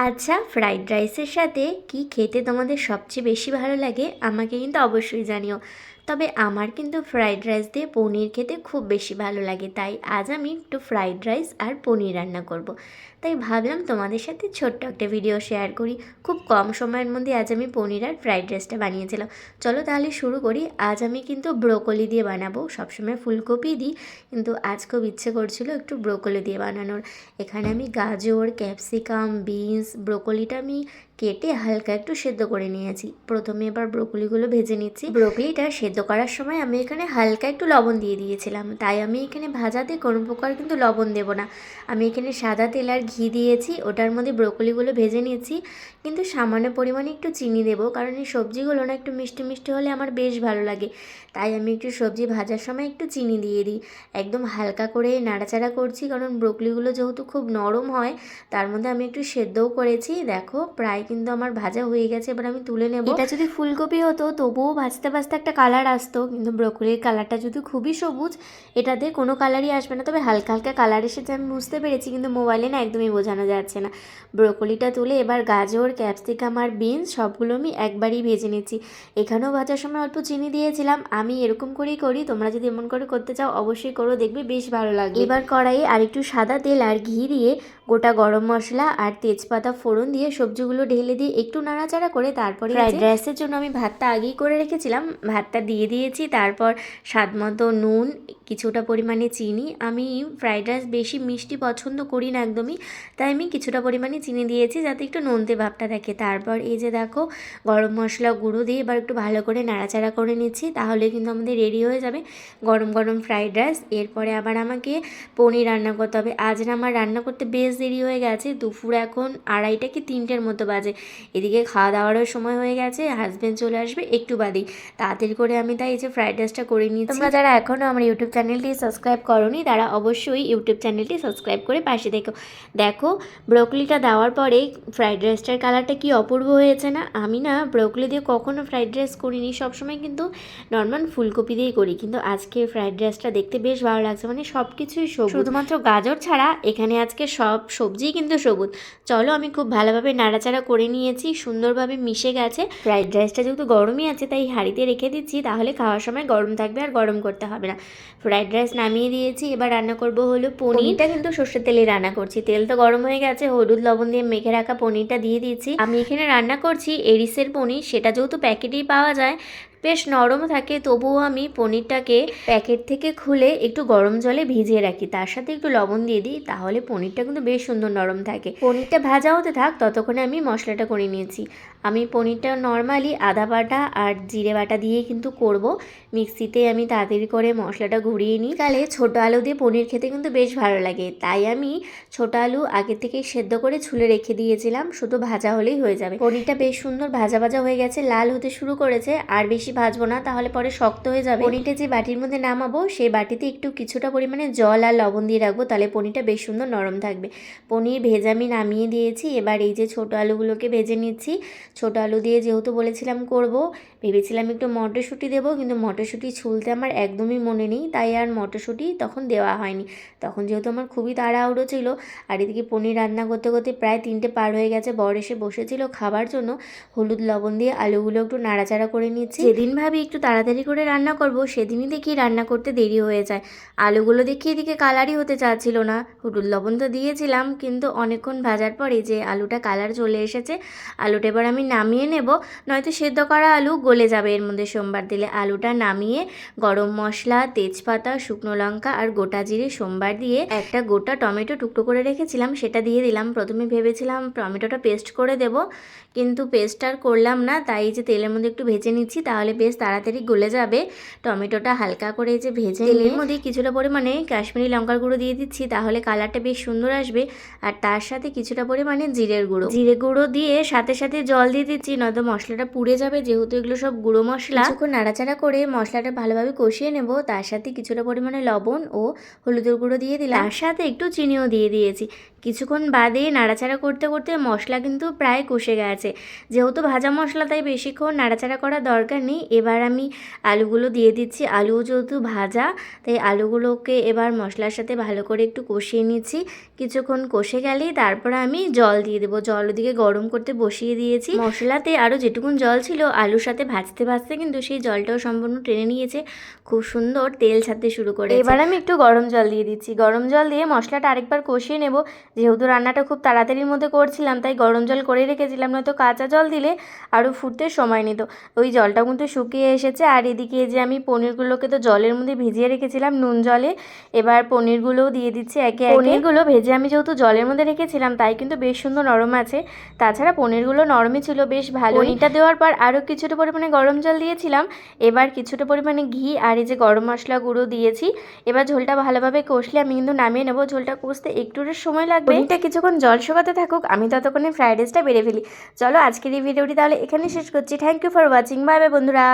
আচ্ছা ফ্রাইড রাইসের সাথে কি খেতে তোমাদের সবচেয়ে বেশি ভালো লাগে? আমাকে কিন্তু অবশ্যই জানিও। তবে আমার কিন্তু ফ্রাইড রাইস দিয়ে পনির খেতে খুব বেশি ভালো লাগে, তাই আজ আমি একটু ফ্রাইড রাইস আর পনির রান্না করব। তাই ভাবলাম তোমাদের সাথে ছোট্ট একটা ভিডিও শেয়ার করি। খুব কম সময়ের মধ্যে আজ আমি পনির আর ফ্রাইড রাইসটা বানিয়েছিলাম। চলো তাহলে শুরু করি। আজ আমি কিন্তু ব্রোকলি দিয়ে বানাবো। সবসময় ফুলকপি দিই, কিন্তু আজ খুব ইচ্ছে করছিল একটু ব্রোকলি দিয়ে বানানোর। এখানে আমি গাজর, ক্যাপসিকাম, বিনস, ব্রোকলিটা আমি কেটে হালকা একটু সেদ্ধ করে নিয়েছি। প্রথমে এবার ব্রোকলিগুলো ভেজে নিচ্ছি। ব্রোকলিটা সেদ্ধ করার সময় আমি এখানে হালকা একটু লবণ দিয়ে দিয়েছিলাম। তাই আমি এখানে ভাজাতে কোনো প্রকার কিন্তু লবণ দেবো না। আমি এখানে সাদা তেল আর ঘি দিয়েছি, ওটার মধ্যে ব্রোকলিগুলো ভেজে নিয়েছি কিন্তু সামান্য পরিমাণে একটু চিনি দেবো, কারণ এই সবজিগুলো না একটু মিষ্টি মিষ্টি হলে আমার বেশ ভালো লাগে। তাই আমি একটু সবজি ভাজার সময় একটু চিনি দিয়ে দিই। একদম হালকা করে নাড়াচাড়া করছি, কারণ ব্রোকলিগুলো যেহেতু খুব নরম হয়, তার মধ্যে আমি একটু সেদ্ধও করেছি। দেখো, প্রায় কিন্তু আমার ভাজা হয়ে গেছে, এবার আমি তুলে নেব। এটা যদি ফুলকপি হতো, তবুও ভাজতে ভাজতে একটা কালার আসতো। কিন্তু ব্রোকলির কালারটা যদি খুবই সবুজ এটাতে কোনো কালারই আসবে না। তবে হালকা হালকা কালার এসেছে, আমি বুঝতে পেরেছি, কিন্তু মোবাইলে না একদমই বোঝানো যাচ্ছে না। ব্রোকলিটা তুলে এবার গাজর ক্যাপসিকাম আর বিনস সবগুলো আমি একবারই ভেজে নিচ্ছি। এখানেও ভাজার সময় অল্প চিনি দিয়েছিলাম, আমি এরকম করেই করি, তোমরা যদি এমন করে করতে চাও, অবশ্যই করো, দেখবে বেশ ভালো লাগে এবার কড়াইয়ে আর একটু সাদা তেল আর ঘি দিয়ে গোটা গরম মশলা আর তেজপাতা ফোড়ন দিয়ে সবজিগুলো ঢেলে দিয়ে একটু নাড়াচাড়া করে তারপরে ফ্রাইড রাইসের জন্য আমি ভাতটা আগেই করে রেখেছিলাম। ভাতটা দিয়ে দিয়েছি তারপর স্বাদ মতো নুন কিছুটা পরিমাণে চিনি। আমি ফ্রাইড রাইস বেশি মিষ্টি পছন্দ করি না একদমই তাই আমি কিছুটা পরিমাণে চিনি দিয়েছি যাতে একটু নোনতে ভাবটা থাকে। তারপর এই যে দেখো গরম মশলা গুঁড়ো দিয়ে এবার একটু ভালো করে নাড়াচাড়া করে নিচ্ছি তাহলে কিন্তু আমাদের রেডি হয়ে যাবে গরম গরম ফ্রাইড রাইস এরপরে আবার আমাকে পনির রান্না করতে হবে। আজ না আমার রান্না করতে বেশ দেরি হয়ে গেছে। দুপুর এখন আড়াইটা কি তিনটের মতো বাজে। এদিকে খাওয়া দাওয়ারও সময় হয়ে গেছে হাজব্যান্ড চলে আসবে একটু বাদেই। তাড়াতাড়ি করে আমি তাই এই যে ফ্রাইড রাইসটা করে নিচ্ছি। তোমরা যারা এখনও আমার ইউটিউব চ্যানেলটি সাবস্ক্রাইব করোনি তারা অবশ্যই ইউটিউব চ্যানেলটি সাবস্ক্রাইব করে পাশে দেখো। দেখো ব্রোকলিটা দেওয়ার পরে ফ্রাইড রাইসটার কালারটা কি অপূর্ব হয়েছে না? আমি না ব্রোকলি দিয়ে কখনো ফ্রাইড রাইস করিনি সবসময় কিন্তু নর্মাল ফুলকপি দিয়েই করি। কিন্তু আজকে ফ্রাইড রাইসটা দেখতে বেশ ভালো লাগছে মানে সব কিছুই সবুজ। শুধুমাত্র গাজর ছাড়া এখানে আজকে সব সবজিই কিন্তু সবুজ। চলো আমি খুব ভালোভাবে নাড়াচাড়া করে নিয়েছি, সুন্দরভাবে মিশে গেছে। ফ্রাইড রাইসটা যেহেতু গরমই আছে, তাই হাঁড়িতে রেখে দিচ্ছি, তাহলে খাওয়ার সময় গরম থাকবে আর গরম করতে হবে না। ফ্রাইড রাইস নামিয়ে দিয়েছি, এবার রান্না করব হলো পনিরটা কিন্তু সর্ষের তেলে রান্না করছি, তেল তো গরম হয়ে গেছে, হলুদ, লবণ দিয়ে মেখে রাখা পনিরটা দিয়ে দিয়েছি আমি এখানে রান্না করছি এরিসের পনির, সেটা যেহেতু প্যাকেটেই পাওয়া যায় বেশ নরম থাকে, তবুও আমি পনিরটাকে প্যাকেট থেকে খুলে একটু গরম জলে ভিজিয়ে রাখি। তার সাথে একটু লবণ দিয়ে দিই, তাহলে পনিরটা কিন্তু বেশ সুন্দর নরম থাকে। পনিরটা ভাজা হতে থাক, ততক্ষণে আমি মশলাটা করে নিয়েছি। আমি পনিরটা নর্মালি আদা বাটা আর জিরে বাটা দিয়ে কিন্তু করব। মিক্সিতে আমি তাড়াতাড়ি করে মশলাটা ঘুরিয়ে নিই। তাহলে ছোটো আলু দিয়ে পনির খেতে কিন্তু বেশ ভালো লাগে। তাই আমি ছোটো আলু আগে থেকে সেদ্ধ করে ছুলে রেখে দিয়েছিলাম, শুধু ভাজা হলেই হয়ে যাবে। পনিরটা বেশ সুন্দর ভাজা ভাজা হয়ে গেছে, লাল হতে শুরু করেছে, আর বেশি ভাজবো না, তাহলে পরে শক্ত হয়ে যাবে। পনিরটা যে বাটির মধ্যে নামাবো, সেই বাটিতে একটু কিছুটা পরিমাণে জল আর লবণ দিয়ে রাখব, তাহলে পনিরটা বেশ সুন্দর নরম থাকবে। পনির ভেজে আমি নামিয়ে দিয়েছি, এবার এই যে ছোট আলুগুলোকে ভেজে নিচ্ছি। ছোট আলু দিয়ে যেহেতু বলেছিলাম করব ভেবেছিলাম একটু মটরশুঁটি দেবো, কিন্তু মটরশুঁটি ছুলতে আমার একদমই মনে নেই, তাই আর মটরশুঁটি তখন দেওয়া হয়নি। তখন যেহেতু আমার খুবই তাড়াহুড়ো ছিল, আর এদিকে পনির রান্না করতে করতে প্রায় তিনটে পার হয়ে গেছে, বর এসে বসেছিল খাবার জন্য, হলুদ লবণ দিয়ে আলুগুলো একটু নাড়াচাড়া করে নিচ্ছি। যেদিন ভাবি একটু তাড়াতাড়ি করে রান্না করব, সেদিনই দেখি রান্না করতে দেরি হয়ে যায়। আলুগুলো দেখি এদিকে কালারই হতে চাচ্ছিল না, হলুদ লবণ তো দিয়েছিলাম, কিন্তু অনেকক্ষণ ভাজার পরে যে আলুটা কালার চলে এসেছে, আলুটা এবার আমি নামিয়ে নেব, নয়তো সেদ্ধ করা আলু গলে যাবে। এর মধ্যে সোমবার দিলে আলুটা নামিয়ে গরম মশলা তেজপাতা শুকনো লঙ্কা আর গোটা জিরে সোমবার দিয়ে একটা গোটা টমেটো টুকরো করে রেখেছিলাম। সেটা দিয়ে দিলাম। প্রথমে ভেবেছিলাম টমেটোটা পেস্ট করে দেব কিন্তু পেস্ট আর করলাম না। তাই যে তেলের মধ্যে একটু ভেজে নিচ্ছি তাহলে বেশ তাড়াতাড়ি গলে যাবে। টমেটোটা হালকা করে যে ভেজে তেলের মধ্যে কিছুটা পরিমাণে কাশ্মীরি লঙ্কার গুঁড়ো দিয়ে দিচ্ছি তাহলে কালারটা বেশ সুন্দর আসবে। আর তার সাথে কিছুটা পরিমাণে জিরের গুঁড়ো। জিরে গুঁড়ো দিয়ে সাথে সাথে জল দিয়ে দিচ্ছি নয়তো মশলাটা পুড়ে যাবে যেহেতু এগুলো সব গুঁড়ো মশলা। কিছুক্ষণ নাড়াচাড়া করে মশলাটা ভালোভাবে কষিয়ে নেব। তার সাথে কিছুটা পরিমাণে লবণ ও হলুদের গুঁড়ো দিয়ে দিলাম। তার সাথে একটু চিনিও দিয়ে দিয়েছি। কিছুক্ষণ বাদে নাড়াচাড়া করতে করতে মশলা কিন্তু প্রায় কষে গেছে। যেহেতু ভাজা মশলা, তাই বেশিক্ষণ নাড়াচাড়া করার দরকার নেই। এবার আমি আলুগুলো দিয়ে দিচ্ছি। আলু যেহেতু ভাজা, তাই আলুগুলোকে এবার মশলার সাথে ভালো করে একটু কষিয়ে নিচ্ছি। কিছুক্ষণ কষে গেলেই তারপরে আমি জল দিয়ে দেবো। জল ওদিকে গরম করতে বসিয়ে দিয়েছি। মশলাতে আরও যেটুকুন জল ছিল, আলুর সাথে ভাজতে ভাজতে কিন্তু সেই জলটাও সম্পূর্ণ টেনে নিয়েছে। খুব সুন্দর তেল ছাড়তে শুরু করে এবার আমি একটু গরম জল দিয়ে দিচ্ছি। গরম জল দিয়ে মশলাটা আরেকবার কষিয়ে নেব। যেহেতু রান্নাটা খুব তাড়াতাড়ির মধ্যে করছিলাম তাই গরম জল করে রেখেছিলাম নয়তো কাঁচা জল দিলে আরও ফুটতে সময় নিত। ওই জলটা কিন্তু শুকিয়ে এসেছে আর এদিকে যে আমি পনিরগুলোকে তো জলের মধ্যে ভিজিয়ে রেখেছিলাম নুন জলে। এবার পনিরগুলোও দিয়ে দিচ্ছি একে পনিরগুলো ভেজে আমি যেহেতু জলের মধ্যে রেখেছিলাম তাই কিন্তু বেশ সুন্দর নরম আছে। তাছাড়া পনিরগুলো নরমই ছিল বেশ ভালো। পনিরটা দেওয়ার পর আরও কিছুটা পরিমাণে গরম জল দিয়েছিলাম। এবার কিছুটা পরিমাণে ঘি আর এই যে গরম মশলা গুঁড়ো দিয়েছি। এবার ঝোলটা ভালোভাবে কষলে আমি কিন্তু নামিয়ে নেব। ঝোলটা কষতে একটু সময় লাগবে পনিরটা কিছুক্ষণ জল শুকাতে থাকুক আমি ততক্ষণে ফ্রাইড রাইসটা বেড়ে ফেলি। চলো আজকের এই ভিডিওটি তাহলে এখানে শেষ করছি। Thank you for watching bye bye বন্ধুরা।